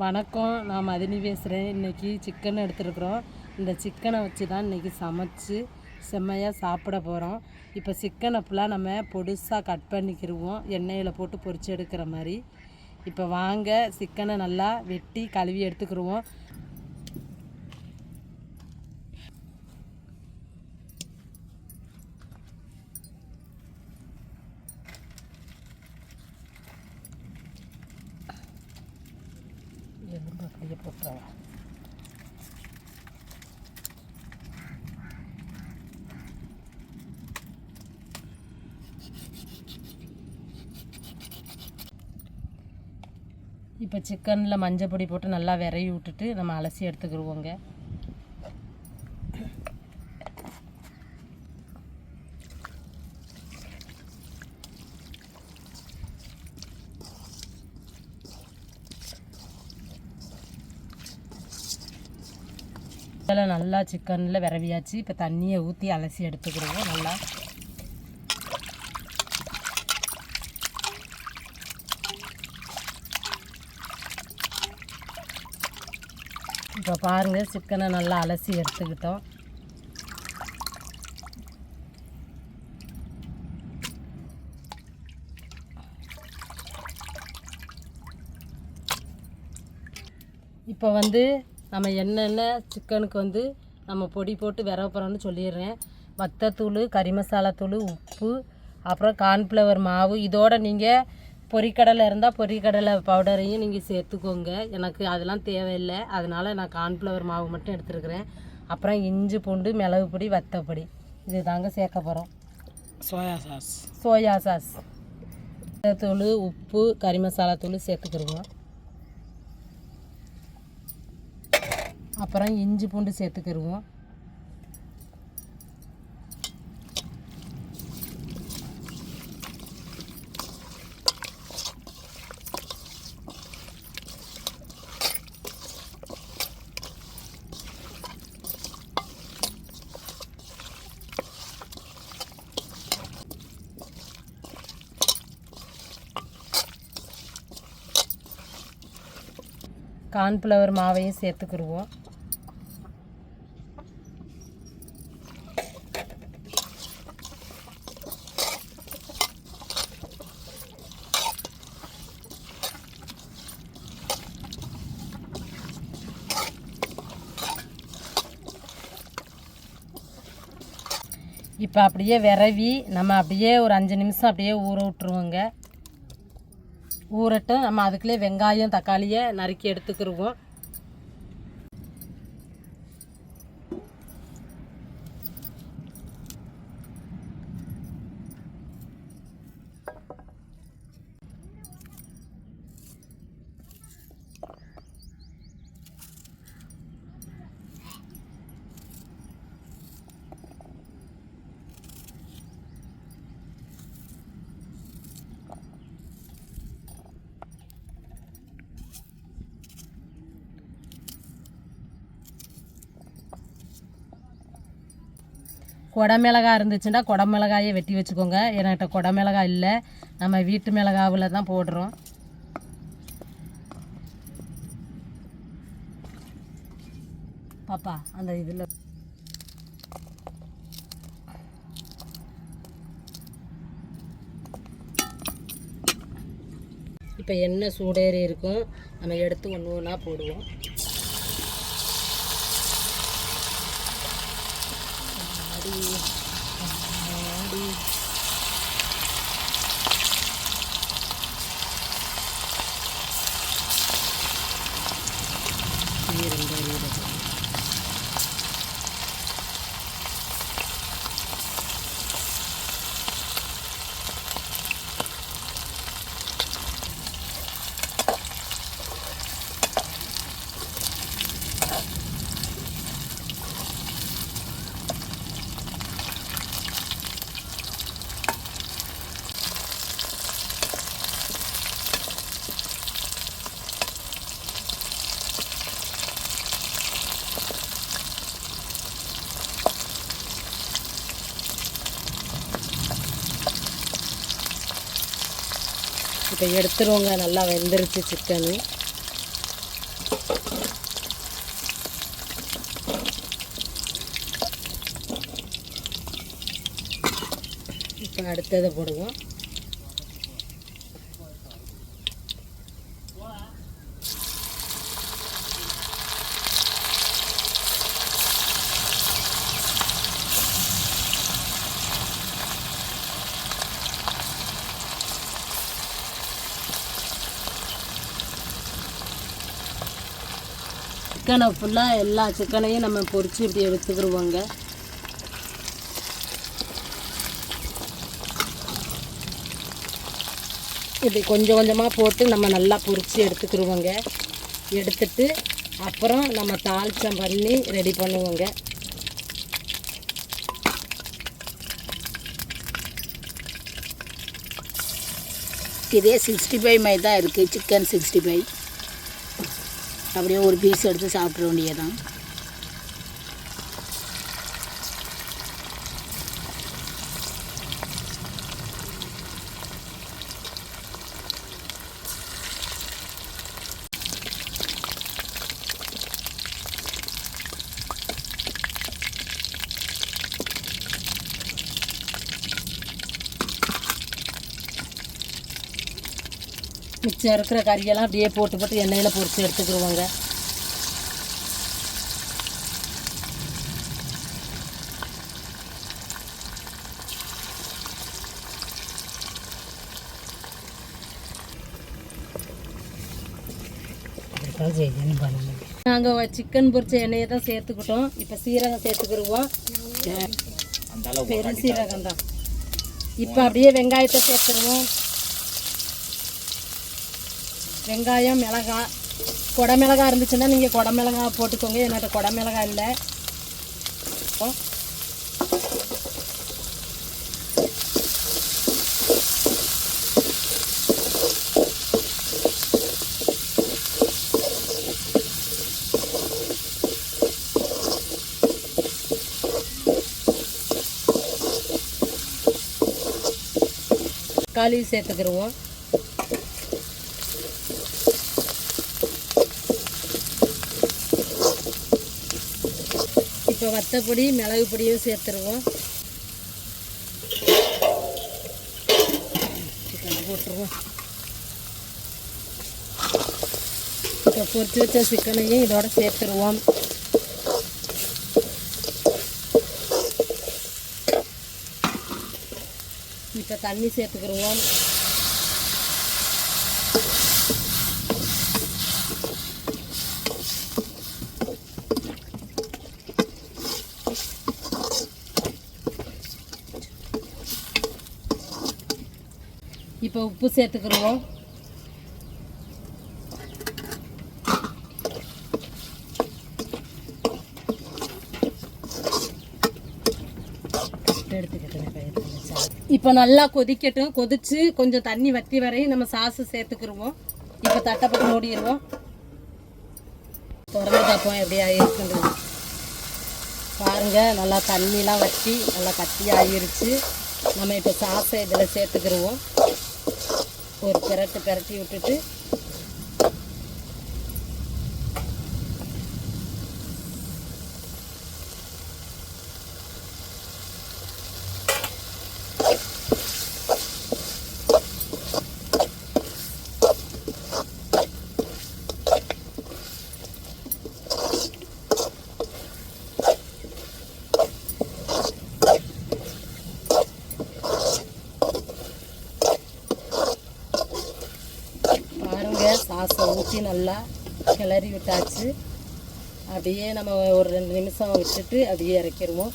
வணக்கம். நான் மதினி பேசுகிறேன் இன்றைக்கி சிக்கன் எடுத்துருக்குறோம். இந்த சிக்கனை வச்சு தான் இன்றைக்கி சமைச்சு செம்மையாக சாப்பிட போகிறோம் இப்போ சிக்கனை ஃபுல்லாக நம்ம பொடுசாக கட் பண்ணிக்கிடுவோம் எண்ணெயில் போட்டு பொரிச்சு எடுக்கிற மாதிரி. இப்போ வாங்க சிக்கனை நல்லா வெட்டி கழுவி எடுத்துக்கிடுவோம் எலும்பு அப்படியே இப்போ சிக்கனில் மஞ்சள் பொடி போட்டு நல்லா விரவி விட்டுட்டு நம்ம அலசி எடுத்துக்கிடுவோங்க இதில் நல்லா சிக்கனில் விரவியாச்சு. இப்போ தண்ணியை ஊற்றி அலசி எடுத்துக்கிடுவோம் நல்லா. இப்போ பாருங்கள் சிக்கனை நல்லா அலசி எடுத்துக்கிட்டோம். இப்போ வந்து நம்ம என்னென்ன சிக்கனுக்கு வந்து நம்ம பொடி போட்டு விரவ போகிறோம்னு சொல்லிடுறேன். வத்தத்தூள் கறி மசாலா தூள் உப்பு அப்புறம் கார்ன்ஃப்ளவர் மாவு. இதோட நீங்கள் பொரிக்கடலை இருந்தால் பொரிக்கடலை பவுடரையும் நீங்கள் சேர்த்துக்கோங்க. எனக்கு அதெல்லாம் தேவையில்லை. அதனால் நான் கார்ன்ஃப்ளவர் மாவு மட்டும் எடுத்துருக்கிறேன். அப்புறம் இஞ்சி பூண்டு மிளகு பொடி வத்தப்பொடி இது தாங்க சேர்க்க போகிறோம் சோயா சாஸ். Soya sauce. தூள் உப்பு கறி மசாலா தூள் சேர்த்துக்கிருவோம். அப்புறம் இஞ்சி பூண்டு சேர்த்துக்கிருவோம். கார்ன்ஃப்ளவர் மாவையும் சேர்த்துக்கிருவோம். இப்போ அப்படியே விரவி நம்ம அப்படியே ஒரு அஞ்சு நிமிஷம் அப்படியே ஊற விட்ருவோங்க ஊறட்டும் நம்ம அதுக்குள்ளே வெங்காயம் தக்காளியை நறுக்கி எடுத்துக்கிருவோம். குடமிளகா இருந்துச்சுன்னா குடமிளகாயை வெட்டி வச்சுக்கோங்க. என்கிட்ட குடமிளகா இல்லை. நம்ம வீட்டு மிளகாவில் தான் போடுறோம். பாப்பா அந்த இதில். இப்போ எண்ணெய் சூடேறி இருக்கும். நம்ம எடுத்து ஒன்று ஒன்றா போடுவோம். đi. Đi. Đi đi đi இப்போ எடுத்துருவோங்க. நல்லா வெந்துருச்சு சிக்கனு. இப்போ அடுத்ததை போடுவோம். சிக்கனை ஃபுல்லாக எல்லா சிக்கனையும் நம்ம பொறிச்சு இப்படி எடுத்துக்கிடுவோங்க இப்படி கொஞ்சம் கொஞ்சமாக போட்டு நம்ம நல்லா பொறிச்சு எடுத்துக்கிடுவோங்க எடுத்துட்டு அப்புறம் நம்ம தாளிச்சம் பண்ணி ரெடி பண்ணுவோங்க. இதே சிக்ஸ்டி ஃபைவ் மாதிரி தான் இருக்குது சிக்கன் சிக்ஸ்டி ஃபைவ் அப்படியே ஒரு பீஸ் எடுத்து சாப்பிட்ற வேண்டியதான் மிச்சம் இருக்கிற கறியெல்லாம் அப்படியே போட்டு போட்டு எண்ணெயில் பொரிச்சு எடுத்துக்கிடுவோங்க நாங்கள் சிக்கன் பொரிச்ச எண்ணெயை தான் சேர்த்துக்கிட்டோம். இப்போ சீரகம் சேர்த்துக்கிடுவோம் பெரும் சீரகம் தான் இப்போ அப்படியே வெங்காயத்தை சேர்த்துருவோம். வெங்காயம் மிளகாய் கொடை மிளகாய் இருந்துச்சுன்னா நீங்கள் கொடை மிளகாய் போட்டுக்கோங்க என்னோட கொடை மிளகாய் இல்லை ஓ. தக்காளி சேர்த்துக்கிடுவோம் இப்போ வத்தப்பொடி மிளகு பொடியும் சேர்த்துருவோம். போட்டுருவோம். இப்போ பொறிச்சு வச்ச சிக்கனையும் இதோட சேர்த்துருவோம். இப்போ தண்ணி சேர்த்துக்கிடுவோம் இப்போ உப்பு சேர்த்துக்கிறோம் இப்போ நல்லா கொதிக்கட்டும். கொதிச்சு கொஞ்சம் தண்ணி வத்தி வரையும் நம்ம சாசு சேர்த்துக்கிருவோம். இப்போ தட்டப்பட்டு மூடிடுவோம். திறந்து பார்ப்போம் எப்படியா இருக்குன்றது பாருங்க நல்லா தண்ணிலாம் வற்றி நல்லா கட்டி ஆகிருச்சு நம்ம இப்போ சாஸை இதில் சேர்த்துக்கிருவோம். ஒரு பிரட்டு பிரட்டி விட்டுட்டு பாருங்க சாஸை ஊற்றி நல்லா கிளறி விட்டாச்சு. அப்படியே நம்ம ஒரு ரெண்டு நிமிஷம் விட்டுட்டு அப்படியே இறக்கிடுவோம்.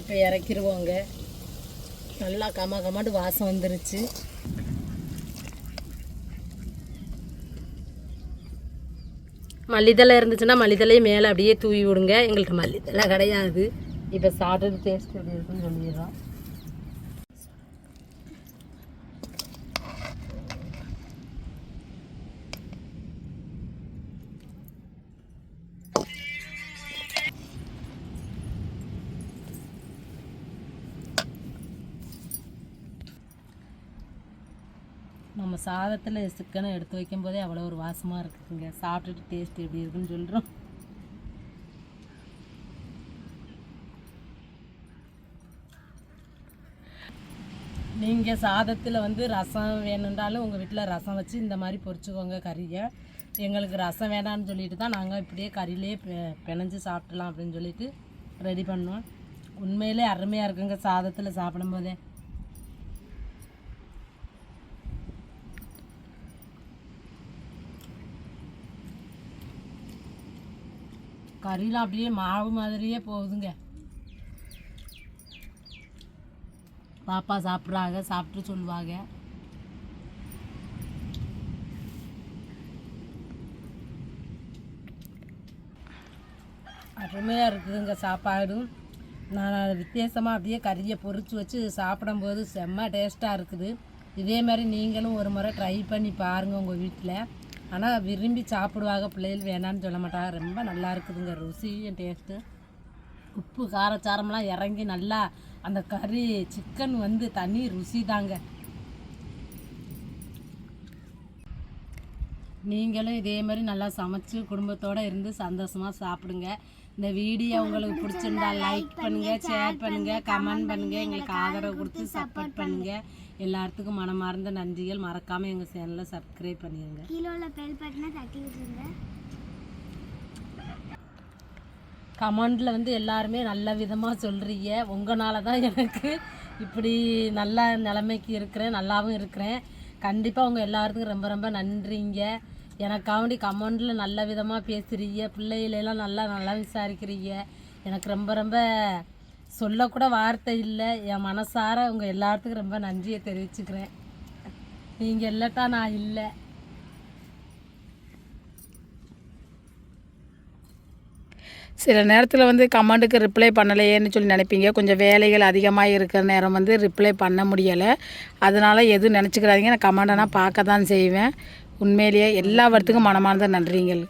இப்போ இறக்கிடுவோங்க. நல்லா கம கமாண்டு வாசம் வந்துருச்சு. மல்லித்தலை இருந்துச்சுன்னா மல்லித்தலையும் மேலே அப்படியே தூவி விடுங்க. எங்கள்கிட்ட மல்லித்தலை கிடையாது. இப்போ சாப்பிட்டு டேஸ்ட் எப்படி இருக்குன்னு சொல்லிடுறோம். சாதத்தில் சிக்கனை எடுத்து வைக்கும் போதே அவ்வளோ ஒரு வாசமாக இருக்குதுங்க. சாப்பிட்டுட்டு டேஸ்ட் எப்படி இருக்குன்னு சொல்கிறோம் நீங்கள் சாதத்தில் வந்து ரசம் வேணுன்றாலும் உங்கள் வீட்டில் ரசம் வச்சு இந்த மாதிரி பொறிச்சுக்கோங்க கறியை. எங்களுக்கு ரசம் வேணான்னு சொல்லிட்டு தான் நாங்கள் இப்படியே கறியிலே பிணைஞ்சு சாப்பிடலாம் அப்படின்னு சொல்லிட்டு ரெடி பண்ணோம். உண்மையிலே அருமையாக இருக்குங்க சாதத்தில் சாப்பிடும்போதே. கறிலாம் அப்படியே மாவு மாதிரியே போகுதுங்க. பாப்பா சாப்பிட்றாங்க சாப்பிட்டு சொல்லுவாங்க. அருமையாக இருக்குதுங்க சாப்பாடும். நான் வித்தியாசமாக அப்படியே கறியை பொறிச்சு வச்சு சாப்பிடும்போது செம்ம டேஸ்ட்டாக இருக்குது. இதே மாதிரி நீங்களும் ஒரு முறை ட்ரை பண்ணி பாருங்கள் உங்கள் வீட்டில். ஆனால் விரும்பி சாப்பிடுவாங்க பிள்ளைகள் வேணான்னு சொல்ல மாட்டாங்க. ரொம்ப நல்லா இருக்குதுங்க. ருசியும் டேஸ்ட்டு உப்பு காரச்சாரம்லாம் இறங்கி நல்லா அந்த கறி சிக்கன் வந்து தனி ருசி தாங்க. நீங்களும் இதே மாதிரி நல்லா சமைச்சு குடும்பத்தோடு இருந்து சந்தோஷமாக சாப்பிடுங்க. இந்த வீடியோ உங்களுக்கு பிடிச்சிருந்தா லைக் பண்ணுங்க ஷேர் பண்ணுங்க கமெண்ட் பண்ணுங்க எங்களுக்கு ஆதரவு கொடுத்து சப்போர்ட் பண்ணுங்க. எல்லாத்துக்கும் மனமார்ந்த நன்றிகள். மறக்காம எங்கள் சேனலை சப்ஸ்கிரைப் பண்ணிடுங்க கீழே உள்ள பெல் பட்டனை தட்டி விட்டுருங்க கமெண்டில் வந்து எல்லாருமே நல்ல விதமாக சொல்கிறீங்க உங்களால தான் எனக்கு இப்படி நல்ல நிலைமைக்கு இருக்கிறேன் நல்லாவும் இருக்கிறேன். கண்டிப்பாக உங்கள் எல்லாத்துக்கும் ரொம்ப ரொம்ப நன்றிங்க. எனக்காண்டி கமெண்டில் நல்ல விதமாக பேசுகிறீங்க பிள்ளைகளெல்லாம் நல்லா நல்லா விசாரிக்கிறீங்க. எனக்கு ரொம்ப ரொம்ப சொல்லக்கூட வார்த்தை இல்லை. என் மனசார உங்கள் எல்லாத்துக்கும் ரொம்ப நன்றியை தெரிவிச்சுக்கிறேன். நீங்கள் இல்லட்டா நான் இல்லை. சில நேரத்தில் வந்து கமெண்ட்டுக்கு ரிப்ளை பண்ணலையேன்னு சொல்லி நினைப்பீங்க. கொஞ்சம் வேலைகள் அதிகமாக இருக்கிற நேரம் வந்து ரிப்ளை பண்ண முடியலை. அதனால் எதுவும் நினச்சிக்கிறாதீங்க நான் கமெண்டை நான் பார்க்க தான் செய்வேன். உண்மையிலேயே எல்லா வரத்துக்கும் மனமார்ந்த நன்றிங்கள்.